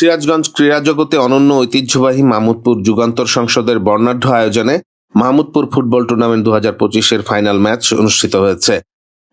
সিরাজগঞ্জ ক্রীড়া জগতে অনন্য ঐতিহ্যবাহী মাহমুদপুর যুগান্তর সংসদের বর্ণাঢ্য আয়োজনে মাহমুদপুর ফুটবল টুর্নামেন্ট দু হাজার পঁচিশের ফাইনাল ম্যাচ অনুষ্ঠিত হয়েছে।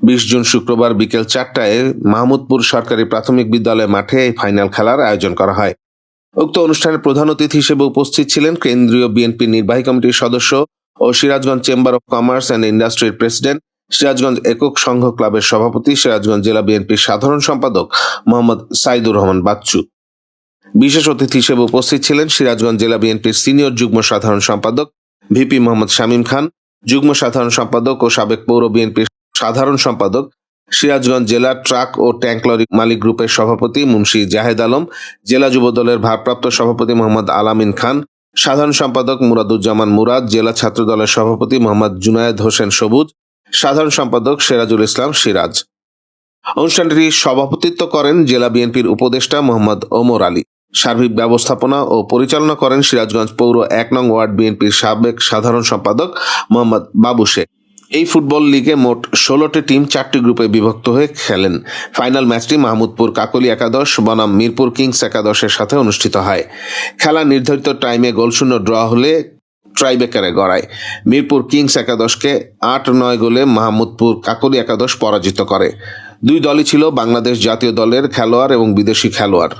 বিশ জুন শুক্রবার বিকেল চারটায় মাহমুদপুর সরকারি প্রাথমিক বিদ্যালয় মাঠে এই ফাইনাল খেলার আয়োজন করা হয়। উক্ত অনুষ্ঠানে প্রধান অতিথি হিসেবে উপস্থিত ছিলেন কেন্দ্রীয় বিএনপি নির্বাহী কমিটির সদস্য ও Sirajganj chamber of commerce and ইন্ডাস্ট্রির প্রেসিডেন্ট, সিরাজগঞ্জ একক সংঘ ক্লাবের সভাপতি, সিরাজগঞ্জ জেলা বিএনপির সাধারণ সম্পাদক মোহাম্মদ সাইদুর রহমান বাচ্চু। বিশেষ অতিথি হিসেবে উপস্থিত ছিলেন সিরাজগঞ্জ জেলা বিএনপির সিনিয়র যুগ্ম সাধারণ সম্পাদক ভিপি মোহাম্মদ শামীম খান, যুগ্ম সাধারণ সম্পাদক ও সাবেক পৌর বিএনপির সাধারণ সম্পাদক সিরাজগঞ্জ জেলা ট্রাক ও ট্যাঙ্ক লরি মালিক গ্রুপের সভাপতি মুন্সি জাহেদ আলম, জেলা যুব দলের ভারপ্রাপ্ত সভাপতি মোহাম্মদ আলামিন খান, সাধারণ সম্পাদক মুরাদুজ্জামান মুরাদ, জেলা ছাত্র দলের সভাপতি মোহাম্মদ জুনায়েদ হোসেন সবুজ, সাধারণ সম্পাদক সিরাজুল ইসলাম সিরাজ। অনুষ্ঠানটি সভাপতিত্ব করেন জেলা বিএনপির উপদেষ্টা মোহাম্মদ ওমর আলী। সার্বিক ব্যবস্থাপনা ও পরিচালনা করেন সিরাজগঞ্জ পৌর এক নং ওয়ার্ড বিএনপির সাবেক সাধারণ সম্পাদক মোহাম্মদ বাবু শেখ। এই ফুটবল লিগে মোট ষোলোটি টিম চারটি গ্রুপে বিভক্ত হয়ে খেলেন। ফাইনাল ম্যাচটি মাহমুদপুর কাকলি একাদশ, বনাম মিরপুর কিংস একাদশের সাথে অনুষ্ঠিত হয়। খেলা নির্ধারিত টাইমে গোলশূন্য ড্র হলে ট্রাইবেকারে গড়ায়। মিরপুর কিংস একাদশকে আট নয় গোলে মাহমুদপুর কাকলি একাদশ পরাজিত করে। দুই দলই ছিল বাংলাদেশ জাতীয় দলের খেলোয়াড় এবং বিদেশি খেলোয়াড়।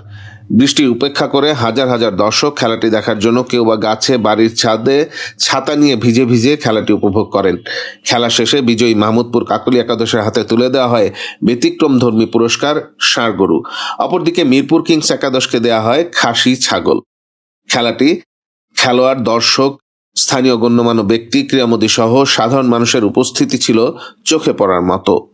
বৃষ্টি উপেক্ষা করে হাজার হাজার দর্শক খেলাটি দেখার জন্য কেউ বা গাছে বাড়ির ছাদে ছাতা নিয়ে ভিজে ভিজে খেলাটি উপভোগ করেন। খেলা শেষে বিজয়ী মাহমুদপুর কাকলি একাদশের হাতে তুলে দেওয়া হয় ব্যতিক্রম ধর্মী পুরস্কার ষাঁড় গরু অপরদিকে মিরপুর কিংস একাদশকে দেওয়া হয় খাসি ছাগল। খেলাটি খেলোয়াড়, দর্শক, স্থানীয় গণ্যমান্য ব্যক্তি, ক্রীড়ামোদী সহ সাধারণ মানুষের উপস্থিতি ছিল চোখে পড়ার মতো।